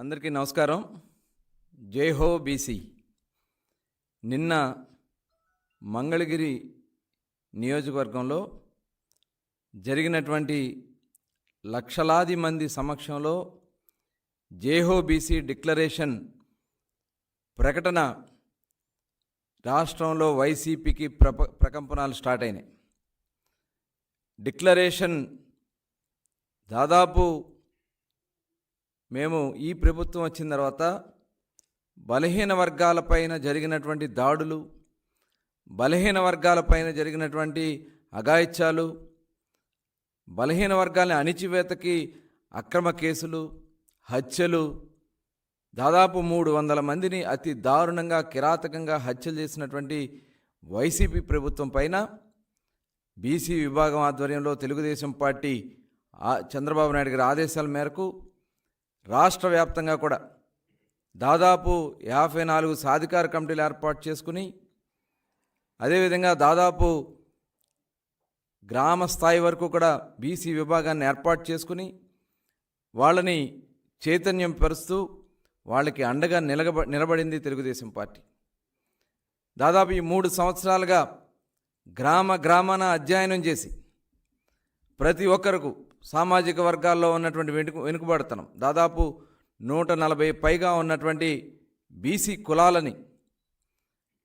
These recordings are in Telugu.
అందరికీ నమస్కారం. జై హో బీసీ. నిన్న మంగళగిరి నియోజకవర్గంలో జరిగినటువంటి లక్షలాది మంది సమక్షంలో జేహో బీసీ డిక్లరేషన్ ప్రకటన రాష్ట్రంలో వైసీపీకి ప్రప ప్రకంపనాలు స్టార్ట్ అయినాయి. డిక్లరేషన్ దాదాపు మేము ఈ ప్రభుత్వం వచ్చిన తర్వాత బలహీన వర్గాలపైన జరిగినటువంటి దాడులు బలహీన వర్గాలపైన జరిగినటువంటి అఘాయిత్యాలు బలహీన వర్గాలని అణిచివేతకి అక్రమ కేసులు హత్యలు దాదాపు మూడు వందల మందిని అతి దారుణంగా కిరాతకంగా హత్యలు చేసినటువంటి వైసీపీ ప్రభుత్వం పైన బీసీ విభాగం ఆధ్వర్యంలో తెలుగుదేశం పార్టీ ఆ- చంద్రబాబు నాయుడు గారి ఆదేశాల మేరకు రాష్ట్ర వ్యాప్తంగా కూడా దాదాపు యాభై నాలుగు సాధికార కమిటీలు ఏర్పాటు చేసుకుని అదేవిధంగా దాదాపు గ్రామ స్థాయి వరకు కూడా బీసీ విభాగాన్ని ఏర్పాటు చేసుకుని వాళ్ళని చైతన్యం పరుస్తూ వాళ్ళకి అండగా నిలగబ నిలబడింది తెలుగుదేశం పార్టీ. దాదాపు ఈ మూడు సంవత్సరాలుగా గ్రామ గ్రామాన అధ్యయనం చేసి ప్రతి ఒక్కరకు సామాజిక వర్గాల్లో ఉన్నటువంటి వెనుక వెనుకబడతనం. దాదాపు నూట నలభై పైగా ఉన్నటువంటి బీసీ కులాలని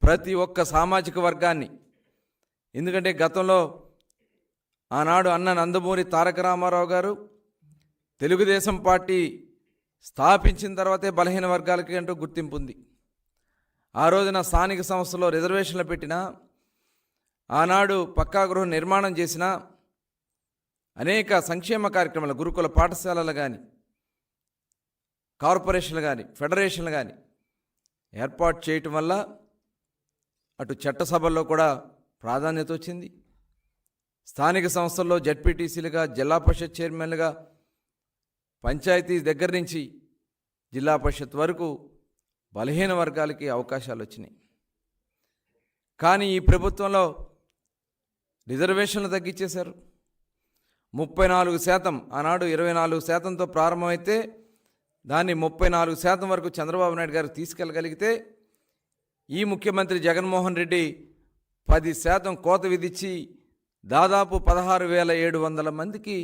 ప్రతి ఒక్క సామాజిక వర్గాన్ని. ఎందుకంటే గతంలో ఆనాడు అన్న నందమూరి తారక రామారావు గారు తెలుగుదేశం పార్టీ స్థాపించిన తర్వాతే బలహీన వర్గాలకి అంటూ గుర్తింపు ఉంది. ఆ రోజున స్థానిక సంస్థలో రిజర్వేషన్లు పెట్టినా ఆనాడు పక్కా గృహ నిర్మాణం చేసిన అనేక సంక్షేమ కార్యక్రమాలు గురుకుల పాఠశాలలు కానీ కార్పొరేషన్లు కానీ ఫెడరేషన్లు కానీ ఏర్పాటు చేయటం వల్ల అటు చట్టసభల్లో కూడా ప్రాధాన్యత వచ్చింది. స్థానిక సంస్థల్లో జడ్పీటీసీలుగా జిల్లా పరిషత్ చైర్మన్లుగా పంచాయతీ దగ్గర నుంచి జిల్లా పరిషత్ వరకు బలహీన వర్గాలకి అవకాశాలు వచ్చినాయి. కానీ ఈ ప్రభుత్వంలో రిజర్వేషన్లు తగ్గించేశారు ముప్పై నాలుగు శాతం ఆనాడు ఇరవై నాలుగు శాతంతో ప్రారంభమైతే దాన్ని ముప్పై నాలుగు శాతం వరకు చంద్రబాబు నాయుడు గారు తీసుకెళ్ళగలిగితే ఈ ముఖ్యమంత్రి జగన్మోహన్ రెడ్డి పది శాతం కోత విధించి దాదాపు పదహారు వేల ఏడు వందల మందికి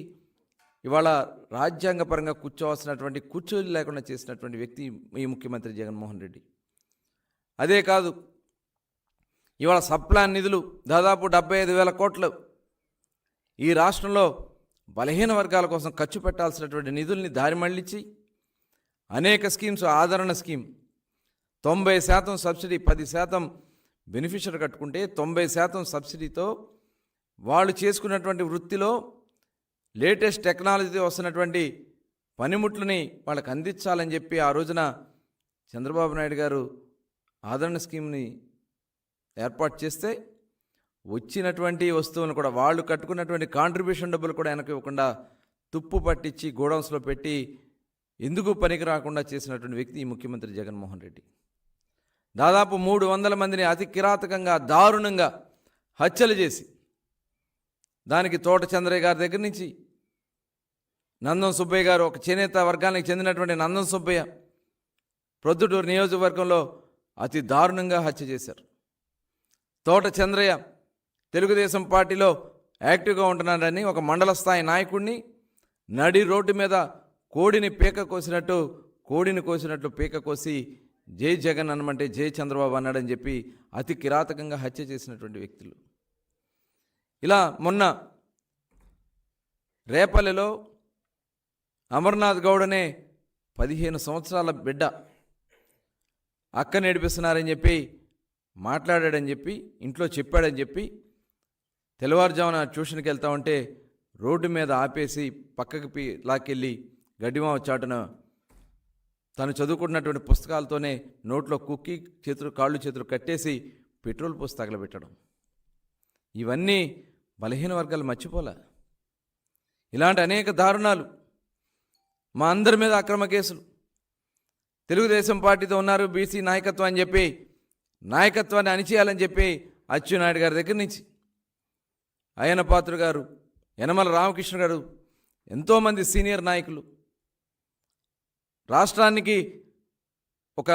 ఇవాళ రాజ్యాంగపరంగా కూర్చోవలసినటువంటి కూర్చోలు లేకుండా చేసినటువంటి వ్యక్తి ఈ ముఖ్యమంత్రి జగన్మోహన్ రెడ్డి. అదే కాదు ఇవాళ సప్లాన్ నిధులు దాదాపు డెబ్బై ఐదు వేల కోట్లు. ఈ రాష్ట్రంలో బలహీన వర్గాల కోసం ఖర్చు పెట్టాల్సినటువంటి నిధుల్ని దారి మళ్ళించి అనేక స్కీమ్స్ ఆదరణ స్కీమ్. తొంభై శాతం సబ్సిడీ పది శాతం బెనిఫిషియర్ కట్టుకుంటే తొంభై శాతం సబ్సిడీతో వాళ్ళు చేసుకున్నటువంటి వృత్తిలో లేటెస్ట్ టెక్నాలజీతో వస్తున్నటువంటి పనిముట్లని వాళ్ళకి అందించాలని చెప్పి ఆ రోజున చంద్రబాబు నాయుడు గారు ఆదరణ స్కీమ్ని ఏర్పాటు చేస్తే వచ్చినటువంటి వస్తువులను కూడా వాళ్ళు కట్టుకున్నటువంటి కాంట్రిబ్యూషన్ డబ్బులు కూడా వెనక ఇవ్వకుండా తుప్పు పట్టించి గోడౌన్స్లో పెట్టి ఎందుకు పనికి రాకుండా చేసినటువంటి వ్యక్తి ఈ ముఖ్యమంత్రి జగన్మోహన్ రెడ్డి. దాదాపు మూడు వందల మందిని అతి కిరాతకంగా దారుణంగా హత్యలు చేసి దానికి తోట చంద్రయ్య గారి దగ్గర నుంచి నందం సుబ్బయ్య గారు ఒక చేనేత వర్గానికి చెందినటువంటి నందం సుబ్బయ్య ప్రొద్దుటూరు నియోజకవర్గంలో అతి దారుణంగా హత్య చేశారు. తోట చంద్రయ్య తెలుగుదేశం పార్టీలో యాక్టివ్గా ఉంటున్నాడని ఒక మండల స్థాయి నాయకుడిని నడి రోడ్డు మీద కోడిని పీక కోసినట్టు కోడిని కోసినట్లు పీక కోసి జై జగన్ అనమంటే జై చంద్రబాబు అన్నాడని చెప్పి అతి కిరాతకంగా హత్య చేసినటువంటి వ్యక్తులు. ఇలా మొన్న రేపల్లెలో అమర్నాథ్ గౌడ్ అనే పదిహేను సంవత్సరాల బిడ్డ అక్క నేర్పిస్తున్నారని చెప్పి మాట్లాడాడని చెప్పి ఇంట్లో చెప్పాడని చెప్పి తెల్లవారుజామున ట్యూషన్కి వెళ్తా ఉంటే రోడ్డు మీద ఆపేసి పక్కకి పి లాక్కెళ్ళి గడ్డిమావ చాటున తను చదువుకుంటున్నటువంటి పుస్తకాలతోనే నోట్లో కుక్కి చేతులు కాళ్ళు చేతులు కట్టేసి పెట్రోల్ పోసి తగలబెట్టడం. ఇవన్నీ బలహీన వర్గాలు మర్చిపోలే. ఇలాంటి అనేక దారుణాలు మా అందరి మీద అక్రమ కేసులు. తెలుగుదేశం పార్టీతో ఉన్నారు బీసీ నాయకత్వం అని చెప్పి నాయకత్వాన్ని అణిచేయాలని చెప్పి అచ్చెన్నాయుడు గారి దగ్గర నుంచి అయ్యన పాత్ర గారు యనమల రామకృష్ణ గారు ఎంతోమంది సీనియర్ నాయకులు. రాష్ట్రానికి ఒక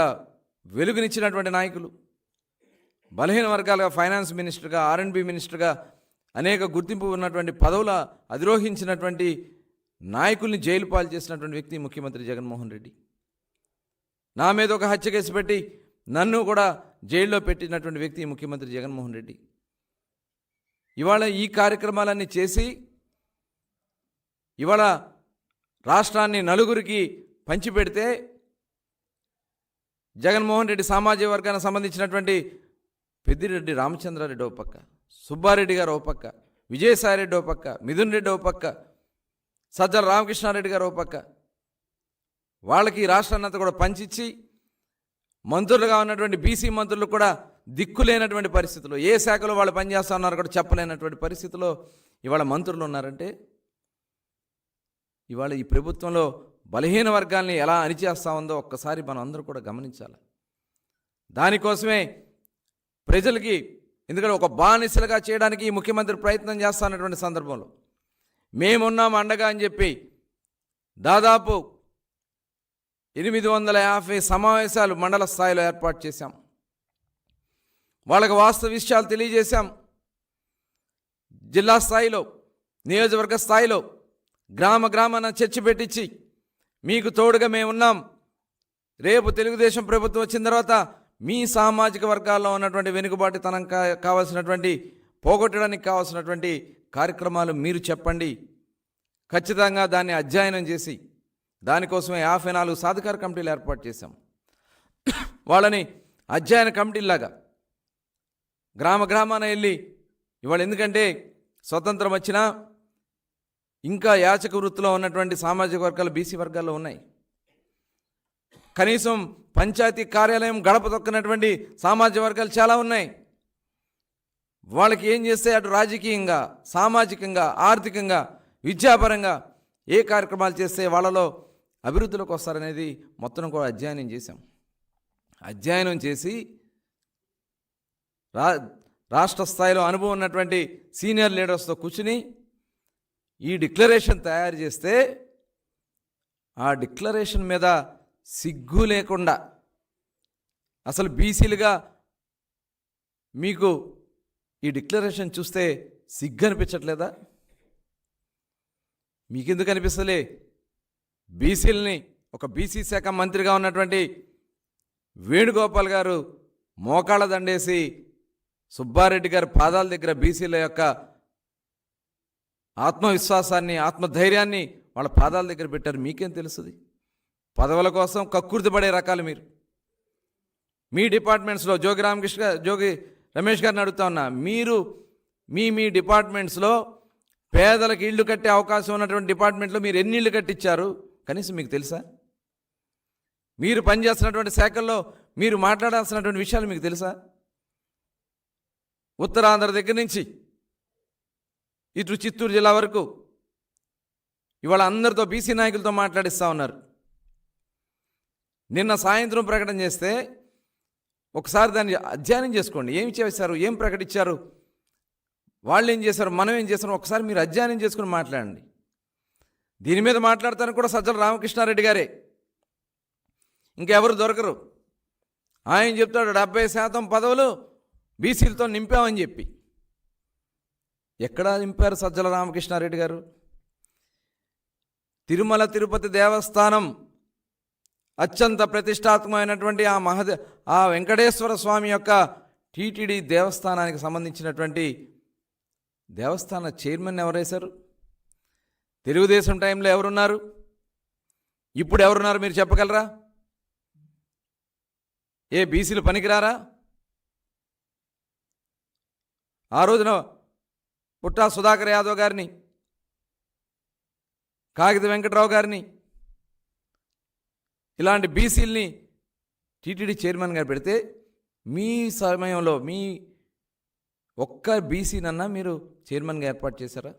వెలుగునిచ్చినటువంటి నాయకులు. బలహీన వర్గాలుగా ఫైనాన్స్ మినిస్టర్గా ఆర్ఎండ్బి మినిస్టర్గా అనేక గుర్తింపు ఉన్నటువంటి పదవుల అధిరోహించినటువంటి నాయకుల్ని జైలు పాలు చేసినటువంటి వ్యక్తి ముఖ్యమంత్రి జగన్మోహన్ రెడ్డి. నా మీద ఒక హత్య కేసు పెట్టి నన్ను కూడా జైల్లో పెట్టినటువంటి వ్యక్తి ముఖ్యమంత్రి జగన్మోహన్ రెడ్డి. ఇవాళ ఈ కార్యక్రమాలన్నీ చేసి ఇవాళ రాష్ట్రాన్ని నలుగురికి పంచిపెడితే జగన్మోహన్ రెడ్డి సామాజిక వర్గానికి సంబంధించినటువంటి పెద్దిరెడ్డి రామచంద్రారెడ్డి ఓ పక్క సుబ్బారెడ్డి గారు ఓ పక్క విజయసాయిరెడ్డి ఓ పక్క మిథున్ రెడ్డి ఓ పక్క సజ్జల రామకృష్ణారెడ్డి గారు ఓ పక్క. వాళ్ళకి రాష్ట్రాన్ని అంతా కూడా పంచిచ్చి మంత్రులుగా ఉన్నటువంటి బీసీ మంత్రులు కూడా దిక్కు లేనటువంటి పరిస్థితుల్లో ఏ శాఖలో వాళ్ళు పనిచేస్తా ఉన్నారో కూడా చెప్పలేనటువంటి పరిస్థితిలో ఇవాళ మంత్రులు ఉన్నారంటే ఇవాళ ఈ ప్రభుత్వంలో బలహీన వర్గాల్ని ఎలా అణిచేస్తా ఉందో ఒక్కసారి మనం అందరూ కూడా గమనించాలి. దానికోసమే ప్రజలకి ఎందుకంటే ఒక బానిసలుగా చేయడానికి ఈ ముఖ్యమంత్రి ప్రయత్నం చేస్తున్నటువంటి సందర్భంలో మేమున్నాం అండగా అని చెప్పి దాదాపు ఎనిమిది వందల యాభై సమావేశాలు మండల స్థాయిలో ఏర్పాటు చేశాం. వాళ్ళకి వాస్తవ విషయాలు తెలియజేశాం. జిల్లా స్థాయిలో నియోజకవర్గ స్థాయిలో గ్రామ గ్రామాన చర్చ పెట్టించి మీకు తోడుగా మేము ఉన్నాం. రేపు తెలుగుదేశం ప్రభుత్వం వచ్చిన తర్వాత మీ సామాజిక వర్గాల్లో ఉన్నటువంటి వెనుకబాటుతనం కా కావాల్సినటువంటి పోగొట్టడానికి కావాల్సినటువంటి కార్యక్రమాలు మీరు చెప్పండి. ఖచ్చితంగా దాన్ని అధ్యయనం చేసి దానికోసమే యాభై నాలుగు సాధికార కమిటీలు ఏర్పాటు చేశాం. వాళ్ళని అధ్యయన కమిటీలాగా గ్రామ గ్రామాన వెళ్ళి ఇవాళ ఎందుకంటే స్వతంత్రం వచ్చినా ఇంకా యాచక వృత్తిలో ఉన్నటువంటి సామాజిక వర్గాలు బీసీ వర్గాల్లో ఉన్నాయి. కనీసం పంచాయతీ కార్యాలయం గడప తొక్కినటువంటి సామాజిక వర్గాలు చాలా ఉన్నాయి. వాళ్ళకి ఏం చేస్తే అటు రాజకీయంగా సామాజికంగా ఆర్థికంగా విద్యాపరంగా ఏ కార్యక్రమాలు చేస్తే వాళ్ళలో అభివృద్ధిలోకి వస్తారనేది మొత్తం కూడా అధ్యయనం చేశాం. అధ్యయనం చేసి రా రాష్ట్ర స్థాయిలో అనుభవం ఉన్నటువంటి సీనియర్ లీడర్స్తో కూర్చుని ఈ డిక్లరేషన్ తయారు చేస్తే ఆ డిక్లరేషన్ మీద సిగ్గు లేకుండా అసలు బీసీలుగా మీకు ఈ డిక్లరేషన్ చూస్తే సిగ్గు అనిపించట్లేదా? మీకెందుకు అనిపిస్తలే? బీసీలని ఒక బీసీ శాఖ మంత్రిగా ఉన్నటువంటి వేణుగోపాల్ గారు మోకాళ్ళ దండేసి సుబ్బారెడ్డి గారి పాదాల దగ్గర బీసీల యొక్క ఆత్మవిశ్వాసాన్ని ఆత్మధైర్యాన్ని వాళ్ళ పాదాల దగ్గర పెట్టారు. మీకేం తెలుస్తుంది పదవుల కోసం కక్కుర్తి పడే రకాలు మీరు. మీ డిపార్ట్మెంట్స్లో జోగి రామకృష్ణ జోగి రమేష్ గారిని అడుగుతా ఉన్నా మీరు మీ మీ డిపార్ట్మెంట్స్లో పేదలకు ఇళ్ళు కట్టే అవకాశం ఉన్నటువంటి డిపార్ట్మెంట్లో మీరు ఎన్ని ఇళ్ళు కట్టించారు? కనీసం మీకు తెలుసా? మీరు పనిచేస్తున్నటువంటి శాఖల్లో మీరు మాట్లాడాల్సినటువంటి విషయాలు మీకు తెలుసా? ఉత్తరాంధ్ర దగ్గర నుంచి ఇటు చిత్తూరు జిల్లా వరకు ఇవాళ అందరితో బీసీ నాయకులతో మాట్లాడిస్తూ ఉన్నారు. నిన్న సాయంత్రం ప్రకటన చేస్తే ఒకసారి దాన్ని అధ్యయనం చేసుకోండి. ఏమి చేశారు? ఏం ప్రకటించారు? వాళ్ళు ఏం చేశారు? మనం ఏం చేశారు? ఒకసారి మీరు అధ్యయనం చేసుకుని మాట్లాడండి. దీని మీద మాట్లాడతాను కూడా సజ్జల రామకృష్ణారెడ్డి గారే. ఇంకెవరు దొరకరు. ఆయన చెప్తాడు డెబ్బై శాతం పదవులు బీసీలతో నింపామని చెప్పి. ఎక్కడ నింపారు సజ్జల రామకృష్ణారెడ్డి గారు? తిరుమల తిరుపతి దేవస్థానం అత్యంత ప్రతిష్టాత్మకమైనటువంటి ఆ మహదే ఆ వెంకటేశ్వర స్వామి యొక్క టీటీడీ దేవస్థానానికి సంబంధించినటువంటి దేవస్థాన చైర్మన్ ఎవరేశారు? తెలుగుదేశం టైంలో ఎవరున్నారు? ఇప్పుడు ఎవరున్నారు మీరు చెప్పగలరా? ఏ బీసీలు పనికిరారా? ఆ రోజున పుట్టా సుధాకర్ యాదవ్ గారిని కాగిత వెంకట్రావు గారిని ఇలాంటి బీసీల్ని టీటీడీ చైర్మన్గా పెడితే మీ సమయంలో మీ ఒక్క బీసీనన్నా మీరు చైర్మన్గా ఏర్పాటు చేశారా?